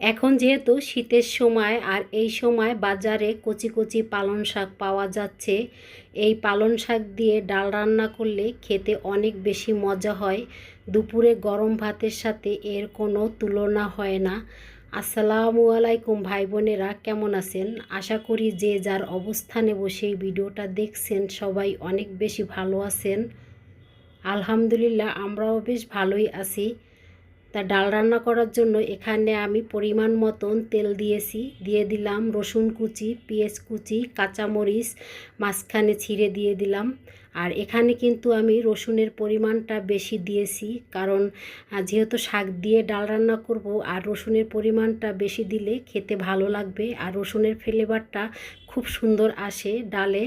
এখন যেহেতু শীতের সময় আর এই সময় বাজারে কচি কচি পালং শাক পাওয়া যাচ্ছে, এই পালং শাক দিয়ে ডাল রান্না করলে খেতে অনেক বেশি মজা হয়। দুপুরে গরম ভাতের সাথে এর কোনো তুলনা হয় না। আসসালামু আলাইকুম ভাই বোনেরা, কেমন আছেন? আশা করি যে যার অবস্থানে বসে ভিডিওটা দেখছেন সবাই অনেক বেশি ভালো আছেন। আলহামদুলিল্লাহ আমরাও বেশ ভালোই আছি। তা ডাল রান্না করার জন্য এখানে আমি পরিমাণ মতন তেল দিয়েছি। দিয়ে দিলাম রসুন কুচি, পেঁয়াজ কুচি, কাঁচামরিচ, মাঝখানে ছিঁড়ে দিয়ে দিলাম। আর এখানে কিন্তু আমি রসুনের পরিমাণটা বেশি দিয়েছি কারণ যেহেতু শাক দিয়ে ডাল রান্না করব আর রসুনের পরিমাণটা বেশি দিলে খেতে ভালো লাগবে। আর রসুনের ফ্লেভারটা খুব সুন্দর আসে ডালে।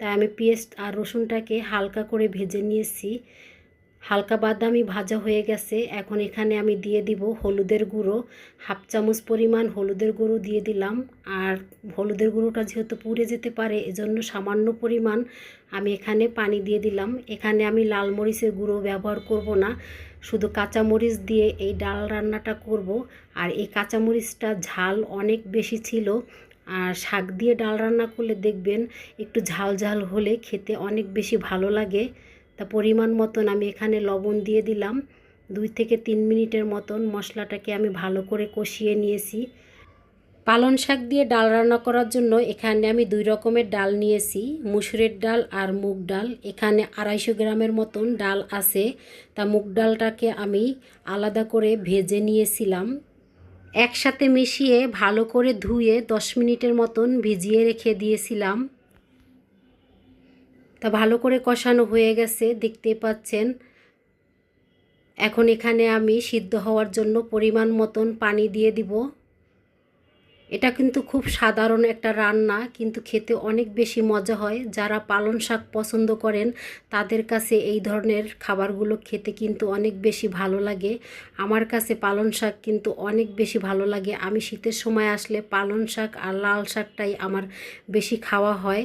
তাই আমি পেঁয়াজ আর রসুনটাকে হালকা করে ভেজে নিয়েছি। হালকা বাদামি ভাজা হয়ে গেছে। এখন এখানে আমি দিয়ে দিব হলুদের গুঁড়ো। হাফ চামচ পরিমাণ হলুদের গুঁড়ো দিয়ে দিলাম। আর হলুদের গুঁড়োটা যেহেতু পুড়ে যেতে পারে, এজন্য সামান্য পরিমাণ আমি এখানে পানি দিয়ে দিলাম। এখানে আমি লাল মরিচের গুঁড়ো ব্যবহার করব না। শুধু কাঁচামরিচ দিয়ে এই ডাল রান্নাটা করব। আর এই কাঁচামরিচটা ঝাল অনেক বেশি ছিল। আর শাক দিয়ে ডাল রান্না করলে দেখবেন একটু ঝাল ঝাল হলে খেতে অনেক বেশি ভালো লাগে। তা পরিমাণ মতন আমি এখানে লবণ দিয়ে দিলাম। দুই থেকে তিন মিনিটের মতন মশলাটাকে আমি ভালো করে কষিয়ে নিয়েছি। পালন শাক দিয়ে ডাল রান্না করার জন্য এখানে আমি দুই রকমের ডাল নিয়েছি। মুসুরের ডাল আর মুগ ডাল। এখানে আড়াইশো গ্রামের মতন ডাল আছে। তা মুগ ডালটাকে আমি আলাদা করে ভেজে নিয়েছিলাম। একসাথে মিশিয়ে ভালো করে ধুয়ে দশ মিনিটের মতন ভিজিয়ে রেখে দিয়েছিলাম। তা ভালো করে কষানো হয়ে গেছে দেখতে পাচ্ছেন। এখন এখানে আমি সিদ্ধ হওয়ার জন্য পরিমাণ মতন পানি দিয়ে দিব। এটা কিন্তু খুব সাধারণ একটা রান্না, কিন্তু খেতে অনেক বেশি মজা হয়। যারা পালন শাক পছন্দ করেন, তাদের কাছে এই ধরনের খাবারগুলো খেতে কিন্তু অনেক বেশি ভালো লাগে। আমার কাছে পালন শাক কিন্তু অনেক বেশি ভালো লাগে। আমি শীতের সময় আসলে পালন শাক আর লাল শাকটাই আমার বেশি খাওয়া হয়।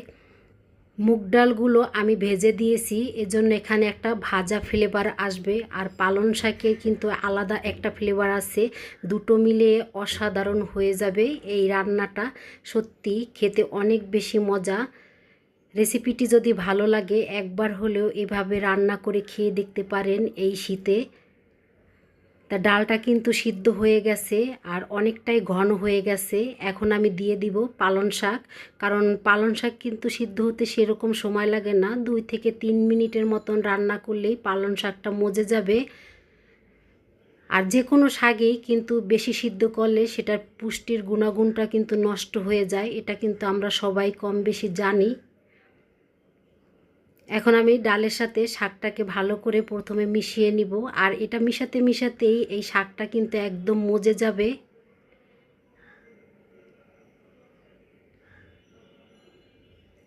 মুগ ডালগুলো আমি ভেজে দিয়েছি, এজন্য এখানে একটা ভাজা ফ্লেভার আসবে। আর পালন শাকে কিন্তু আলাদা একটা ফ্লেভার আছে, দুটো মিলে অসাধারণ হয়ে যাবে এই রান্নাটা। সত্যি খেতে অনেক বেশি মজা। রেসিপিটি যদি ভালো লাগে, একবার হলেও এভাবে রান্না করে খেয়ে দেখতে পারেন এই শীতে। তা ডালটা কিন্তু সিদ্ধ হয়ে গেছে আর অনেকটাই ঘন হয়ে গেছে। এখন আমি দিয়ে দিব পালন শাক, কারণ পালন শাক কিন্তু সিদ্ধ হতে সেরকম সময় লাগে না। দুই থেকে তিন মিনিটের মতন রান্না করলেই পালন শাকটা মজে যাবে। আর যে কোনো শাকেই কিন্তু বেশি সিদ্ধ করলে সেটার পুষ্টির গুণাগুণটা কিন্তু নষ্ট হয়ে যায়। এটা কিন্তু আমরা সবাই কম বেশি জানি। এখন আমি ডালের সাথে শাকটাকে ভালো করে প্রথমে মিশিয়ে নিব। আর এটা মিশাতে মিশাতেই এই শাকটা কিন্তু একদম মজে যাবে।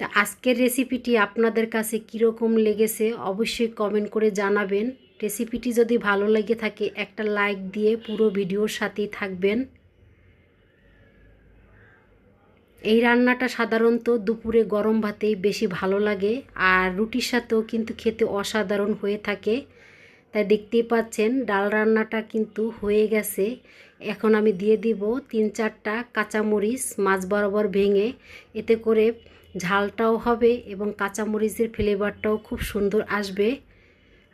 তা আজকের রেসিপিটি আপনাদের কাছে কীরকম লেগেছে অবশ্যই কমেন্ট করে জানাবেন। রেসিপিটি যদি ভালো লেগে থাকে একটা লাইক দিয়ে পুরো ভিডিওর সাথেই থাকবেন। এই রান্নাটা সাধারণত দুপুরে গরম ভাতেই বেশি ভালো লাগে, আর রুটির সাথেও কিন্তু খেতে অসাধারণ হয়ে থাকে। তাই দেখতেই পাচ্ছেন, ডাল রান্নাটা কিন্তু হয়ে গেছে। এখন আমি দিয়ে দিব তিন চারটা কাঁচামরিচ, মাছ বরাবর ভেঙে। এতে করে ঝালটাও হবে এবং কাঁচামরিচের ফ্লেভারটাও খুব সুন্দর আসবে।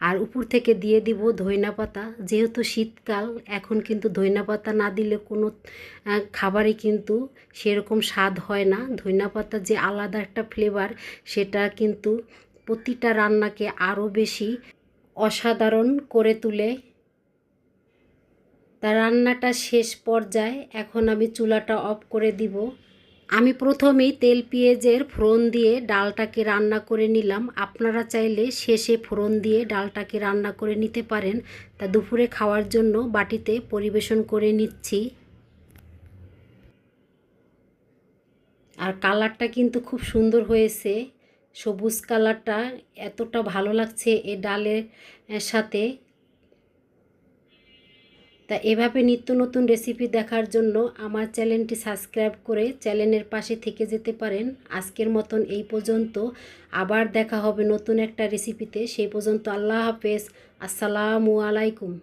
আর উপর থেকে দিয়ে দিব ধইনা পাতা। যেহেতু শীতকাল, এখন কিন্তু ধইনা পাতা না দিলে কোনো খাবারই কিন্তু সেরকম স্বাদ হয় না। ধইনা পাতা যে আলাদা একটা ফ্লেভার সেটা কিন্তু প্রতিটা রান্নাকে আরও বেশি অসাধারণ করে তুলে। তা রান্নাটা শেষ পর্যায়ে এখন আমি চুলাটা অফ করে দিব। আমি প্রথমেই তেল পেঁয়াজের ফোড়ন দিয়ে ডালটাকে রান্না করে নিলাম। আপনারা চাইলে শেষে ফোড়ন দিয়ে ডালটাকে রান্না করে নিতে পারেন। তা দুপুরে খাওয়ার জন্য বাটিতে পরিবেশন করে নিচ্ছি। আর কালারটা কিন্তু খুব সুন্দর হয়েছে। সবুজ কালারটা এতটা ভালো লাগছে এ ডালের সাথে। তা এভাবে নিত্য নতুন রেসিপি দেখার জন্য আমার চ্যানেলটি সাবস্ক্রাইব করে চ্যানেলের পাশে থেকে যেতে পারেন। আজকের মতন এই পর্যন্ত। আবার দেখা হবে নতুন একটা রেসিপিতে সেই পর্যন্ত আল্লাহ হাফেজ। আসসালামু আলাইকুম।